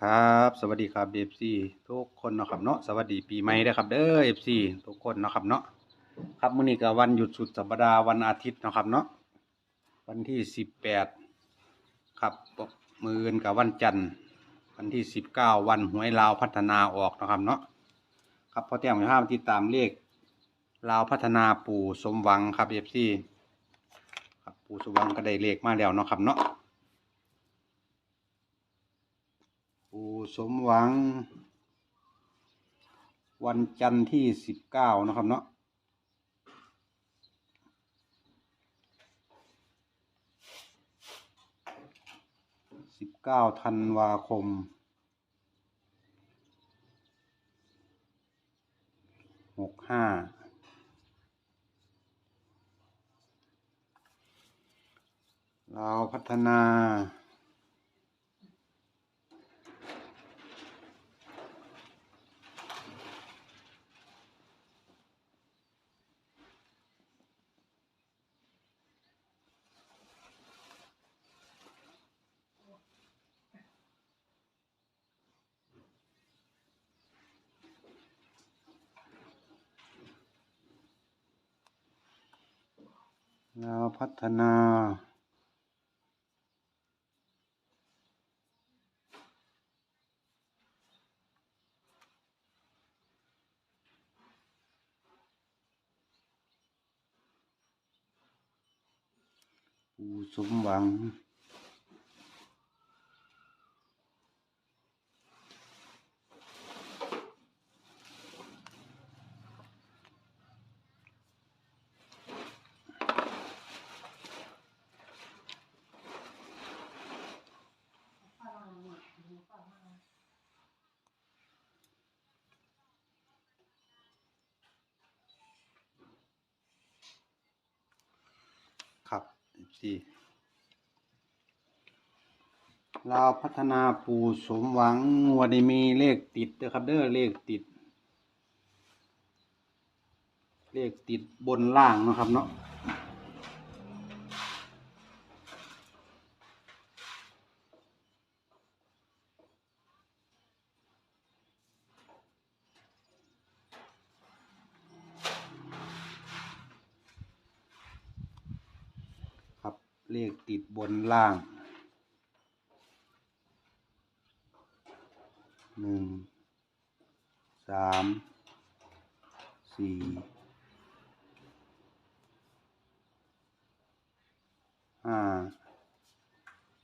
ครับ สวัสดีครับเอฟซีทุกคนเนาะครับเนาะสวัสดีปีใหม่เด้ครับเด้อเอฟซีทุกคนเนาะครับเนาะครับมื้อนี้ก็วันหยุดสุดสัปดาห์วันอาทิตย์เนาะครับเนาะวันที่สิบแปดครับมื้ออื่นกับวันจันทร์วันที่สิบเก้าวันหวยลาวพัฒนาออกนะครับเนาะครับพอแต้มจะพามติดตามเลขลาวพัฒนาปู่สมหวังครับเอฟซีครับปู่สมหวังก็ได้เลขมาแล้วเนาะครับเนาะ ปู่สมหวัง วันจันทร์ที่สิบเก้านะครับเนาะสิบเก้าธันวาคมหกห้าเราพัฒนา เราวพัฒนา ปูสมหวัง ครับ สี่เราวพัฒนาปูสมหวังงวดนี้มีเลขติดเด้อครับเด้อเลขติด เลขติดบนล่างนะครับเนาะครับ เลขติดบนล่างหนึ่งสามสี่ห้า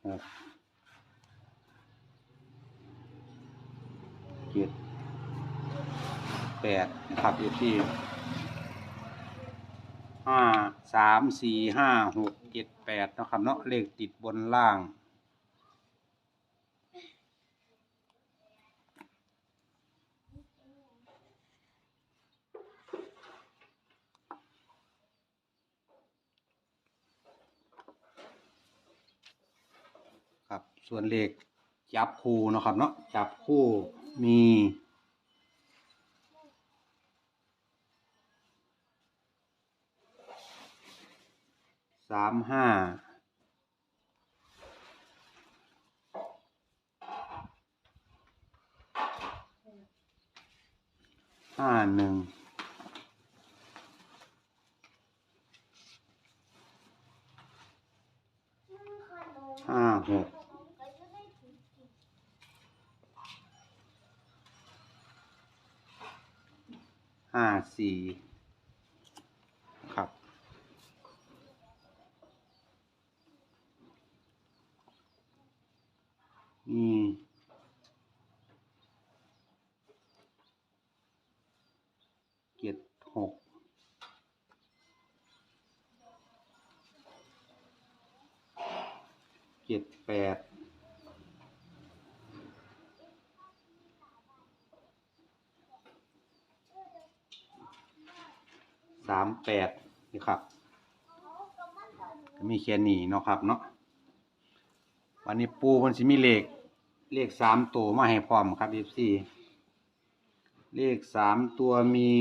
หกเจ็ดแปดนะครับเอฟซีห้าสามสี่ห้าหก เจ็ดแปดนะครับเนาะเลขติดบนล่าง ครับส่วนเลขจับคู่เนาะครับเนาะจับคู่มี สามห้าห้าหนึ่งห้าหกห้าสี่ ครับ นี่เจ็ดหกเจ็ดแปดสามแปดนี่ครับมีแค่นี้เนาะครับเนาะวันนี้ปูมันสิมีเหลข เลขสามตัวมาให้พร้อมครับเอฟซีเลขสามตัวมี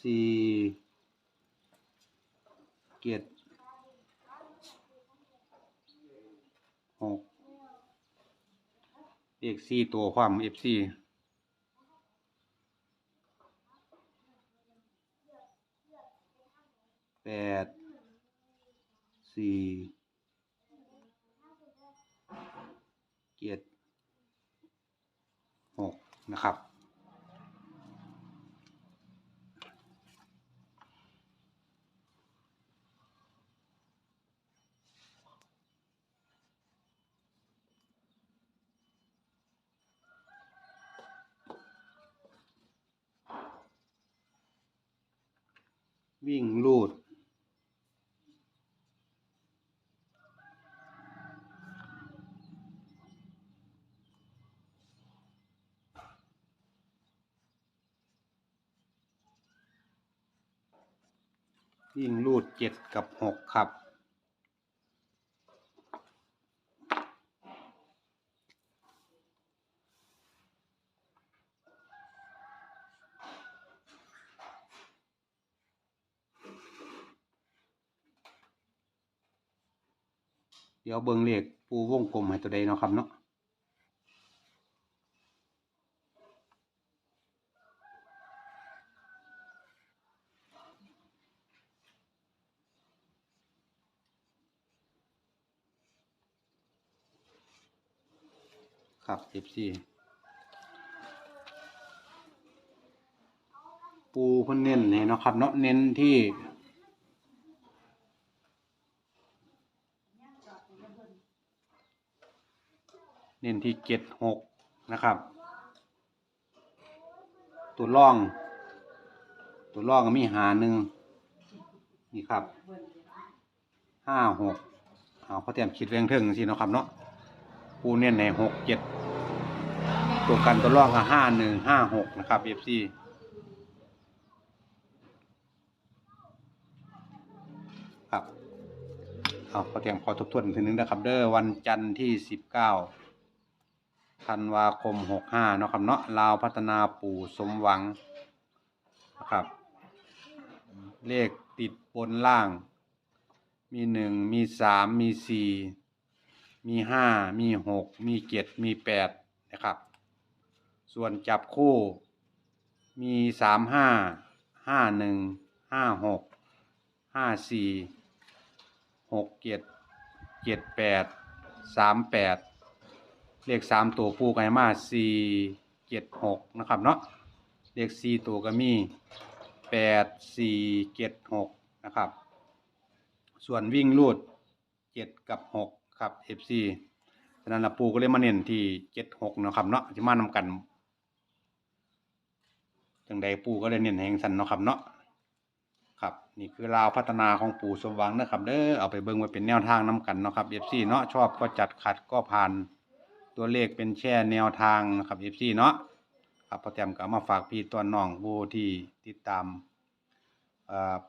สี่เก็ดหกเลขสี่ตัวพร้อมเอฟซีแปดสี่ เจ็ดหกนะครับ วิ่งลูด วิ่งลูดเจ็ดกับหกครับ เดี๋ยวเบิ่งเลขปูวงกลมให้ตัวใดเนาะครับเนาะ ครับ FC ปูเพิ่นเน้นให้เนะครับเนาะเน้นที่เน้นที่เจ็ดหกนะครับ ตัวร่อง ตัวร่องก็มีหาหนึ่งนี่ครับห้าหกเอาเขาเตรียมคิดเรื่องเทิงสินะครับเนาะ ปูเน้นในหกเจ็ดตัวกันตัวร่องก็ห้าหนึ่งห้าหกนะครับเอฟซีครับเอาขาเตรียมขอทบทวนอีกทีนึงนะครับ เด้อวันจันทร์ที่สิบเก้าธันวาคมหกห้าเนาะครับเนาะลาวพัฒนาปู่สมหวังนะครับ เลขติดบนล่าง มีหนึ่งมีสามมีสี่ มีห้ามีหกมีเจ็ดมีแปดนะครับ ส่วนจับคู่มีสามห้าห้าหนึ่งห้าหกห้าสี่หกเจ็ดเจ็ดแปดสามแปดเลขสามตัวปูไก่มาสี่เจ็ดหกนะครับเนาะเลขสี่ตัวก็มีแปดสี่เจ็ดหกนะครับ ส่วนวิ่งลูดเจ็ดกับหก ครับ FC ฉะนั้นละปูก็เลยมาเน้นที่เจ็ดหกนะครับเนาะจะมานำกันจังใดปูก็เลยเน้นแหงสันเนาะครับเนาะครับ นี่คือราวพัฒนาของปู่สมหวังนะครับเด้อเอาไปเบิ่งไว้เป็นแนวทางนํกันเนาะครับ FC เนาะชอบก็จัดขัดก็ผ่านตัวเลขเป็นแช่แนวทางนะครับ FC เนาะครับพอแต้มก็มาฝากพี่ตัวน้องผู้ที่ติดตาม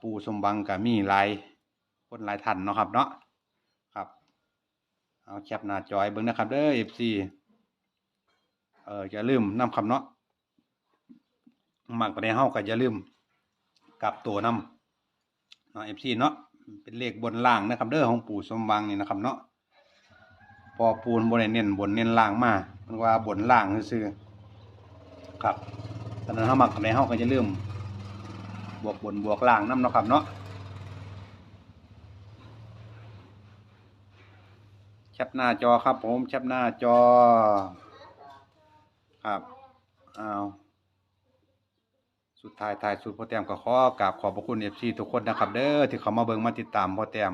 ปู่สมบังก็มีหลายคนหลายท่านเนาะครับเนาะ เอาแคปหน้าจอยเบิ่งนะครับเด้อ FC เอออย่าลืมนำคำเนาะมักไปในเฮาก็อย่าลืมกลับตัวนำเนาะ FC เนาะเป็นเลขบนล่างนะครับ เด้อของปู่สมบังนี่นะครับเนาะพอปูนบนเน้นบนเน้นล่างมามันว่าบนล่างซื่อๆครับตอนนั้นเฮามักไปในเฮาก็จะเริ่าลืมบวกบนบวกล่างนํเนาะครับเนาะ แคปหน้าจอครับผมแคปหน้าจอ ครับเอาสุดท้ายท้ายสุดพ่อแต้มก็ขอกราบขอบพระคุณ FC ทุกคนนะครับ เด้อที่เขามาเบิ่งมาติดตามพ่อแต้ม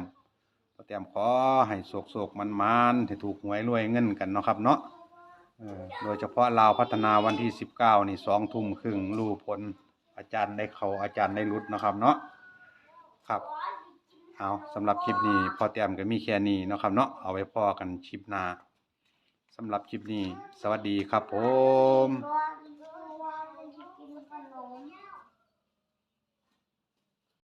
พ่อแต้มขอให้โศกโศกมันมันให้ถูกหวยรวยเงินกันเนาะครับเนาะเออโดยเฉพาะลาวพัฒนาวันที่สิบเก้านี่สองทุ่มครึ่งรู้ผลอาจารย์ได้เขาอาจารย์ได้รุดนะครับเนาะครับ เอาสำหรับคลิปนี้พอแต้มก็มีแค่นี้เนาะครับเนาะเอาไว้พอกันคลิปหน้าสำหรับคลิปนี้ สวัสดีครับผม